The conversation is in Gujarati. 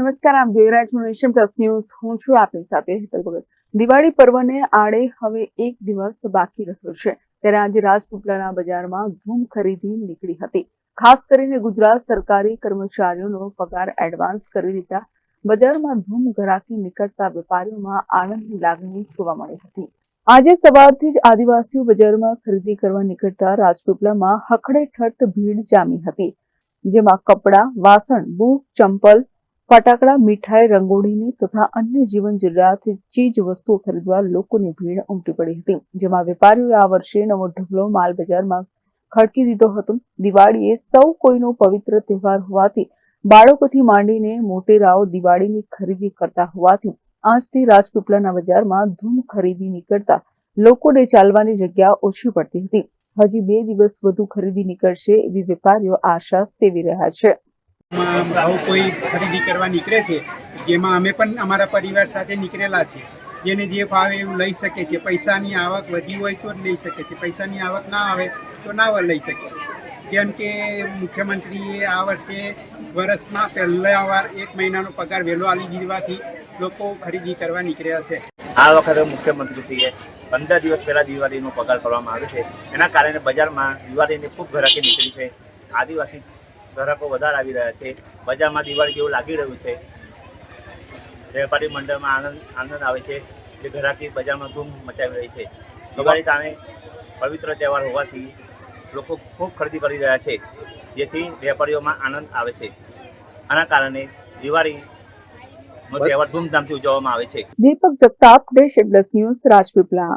નમસ્કાર આપ જોઈ રહ્યા છો નેશન પ્લસ ન્યૂઝ. હું છું આપની સાથે હેતલ ભગત. દિવાળી પર્વને આડે હવે એક દિવસ બાકી રહ્યો છે. ત્યારે આજે રાજપીપળાના બજારમાં ધૂમ ખરીદી નીકળી હતી. ખાસ કરીને ગુજરાત સરકારી કર્મચારીઓનો પગાર એડવાન્સ કરી દીધા. બજારમાં ધૂમ ઘરાકી નીકળતા વેપારીઓમાં આનંદની લાગણી જોવા મળી હતી. આજે સવારથી જ આદિવાસીઓ બજારમાં ખરીદી કરવા નીકળતા રાજપીપળામાં હખડેઠઠ ભીડ જામી હતી. જેમાં કપડાં, વાસણ, બૂટ, ચંપલ ફટાકડા, મીઠાઈ, રંગોળીની તથા અન્ય જીવન જરૂરિયાત ચીજ વસ્તુઓ ખરીદવા લોકોની ભીડ ઉમટી પડી હતી. જેમાં વેપારીઓએ આ વર્ષે નવો ઢગલો માલ બજારમાં ખડકી દીધો હતો. દિવાળી એ સૌ કોઈનો પવિત્ર તહેવાર હોવાથી બાળકોથી માંડીને મોટેરાઓ દિવાળીની ખરીદી કરતા હોવાથી આજથી રાજપીપળાના બજારમાં ધૂમ ખરીદી નીકળતા લોકોને ચાલવાની જગ્યા ઓછી પડતી હતી. હજી બે દિવસ વધુ ખરીદી નીકળશે એવી વેપારીઓ આશા સેવી રહ્યા છે. સૌ કોઈ ખરીદી કરવા નીકળે છે, જેમાં અમે પણ અમારા પરિવાર સાથે નીકળેલા છે જેને જે ભાવે એવું લઈ શકે છે, પૈસાની આવક વધી હોય તો જ લઈ શકે છે, પૈસાની આવક ના આવે તો ના લઈ શકે. જેમ કે મુખ્યમંત્રીએ આ વર્ષે વર્ષમાં પહેલા વાર એક મહિનાનો પગાર વહેલો આવી દીધવાથી લોકો ખરીદી કરવા નીકળ્યા છે. આ વખતે મુખ્યમંત્રીશ્રીએ પંદર દિવસ પહેલા દિવાળીનો પગાર કરવામાં આવે છે. એના કારણે બજારમાં દિવાળીની ખૂબ ઘરાકી નીકળી છે. આદિવાસી ગ્રાહકો વધારે આવી રહ્યા છે. બજારમાં દિવાળી જેવું લાગી રહ્યું છે. વેપારી મંડળમાં આનંદ આનંદ આવે છે જે ઘરાકી બજારમાં ધૂમ મચાવી રહી છે. દિવાળી તાણે પવિત્ર તહેવાર હોવાથી લોકો ખૂબ ખરીદી કરી રહ્યા છે. જેથી વેપારીઓમાં આનંદ આવે છે. આના કારણે દિવાળીનો તહેવાર ધૂમધામથી ઉજવવામાં આવે છે. Deepak Jagtap dash plus news, Rajpipla.